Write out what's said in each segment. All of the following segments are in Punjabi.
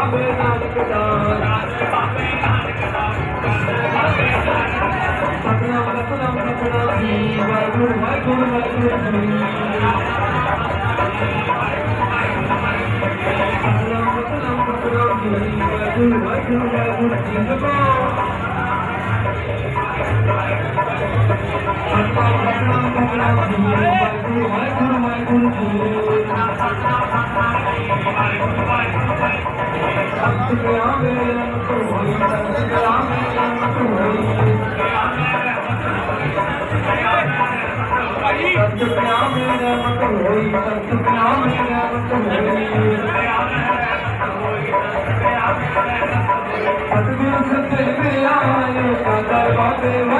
ਬਾਬੇ ਨਾਨਕ ਨਾਮ ਸਤਨਾਮ ਸਤਨਾਮ ਸਤਨਾਮ ਜੀ ਵਾਹਿਗੁਰੂ ਵਾਹਿਗੁਰੂ ਵਾਹਿਗੁਰੂ ਜੀ ਸਤਨਾਮ ਸਤਨਾਮ ਸਤਨਾਮ ਜੀ, ਵਾਹਿਗੁਰੂ ਵਾਹਿਗੁਰੂ ਵਾਹਿਗੁਰੂ ਜੀ ਜਪੋ ਸਤਨਾਮ ਸਤਨਾਮ ਸਤਨਾਮ ਜੀ ਵਾਹਿਗੁਰੂ ਵਾਹਿਗੁਰੂ ਵਾਹਿਗੁਰੂ, ਜੀ ਸਤਿ ਸ੍ਰੀ ਅਕਾਲ ਹੋਈ ਸਤਿ ਸ੍ਰੀ ਅਕਾਲ ਹੋਈ ਸਤਿਨਾਮ ਮੇਰਾ ਮਤ ਹੋਈ ਸਤਿਨਾਮ ਮੇਰਾ ਮਤ ਹੋਈ ਸਤਿਗੁਰ ਸੱਚੇ ਮੇਰੇ ਆਏ ਸਾਦਰ ਬਾਬੇ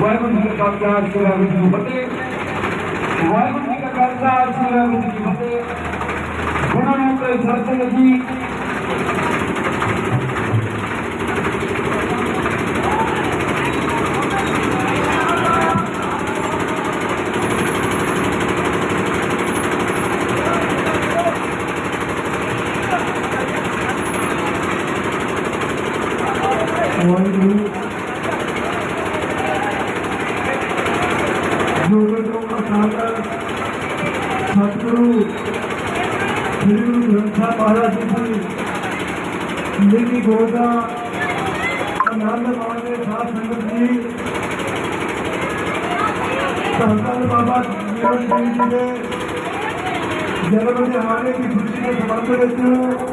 ਵਾਹਿਗੁਰੂ ਜੀ ਕਾ ਖਾਲਸਾ ਸ੍ਰੀ ਵਾਹਿਗੁਰੂ ਜੀ ਕੀ ਫਤਿਹ ਵਾਹਿਗੁਰੂ ਜੀ ਕਾ ਖਾਲਸਾ ਸ੍ਰੀ ਵਾਹਿਗੁਰੂ ਜੀ ਕੀ ਫਤਿਹ ਗੁਰੂ ਨੂੰ ਕੋਈ ਸਤਿ ਜੀ ਵਾਹਿਗੁਰੂ ਜੋਗਰ ਤੋਂ ਪ੍ਰਸਾਦ ਸਤਿਗੁਰੂ ਸ੍ਰੀ ਗੁਰੂ ਗ੍ਰੰਥ ਸਾਹਿਬ ਮਹਾਰਾਜ ਜੀ ਦੀ ਨਿੱਕੀ ਗੋਦਾ ਆਨੰਦ ਮਾਣਦੇ ਸਾਧ ਸੰਗਤ ਜੀ ਧੰਨ ਬਾਬਾ ਜੀਵਨ ਸਿੰਘ ਜੀ ਦੇ ਜਨਮ ਦਿਹਾੜੇ ਦੀ ਖੁਸ਼ੀ ਦੇ ਸੰਬੰਧ ਵਿੱਚ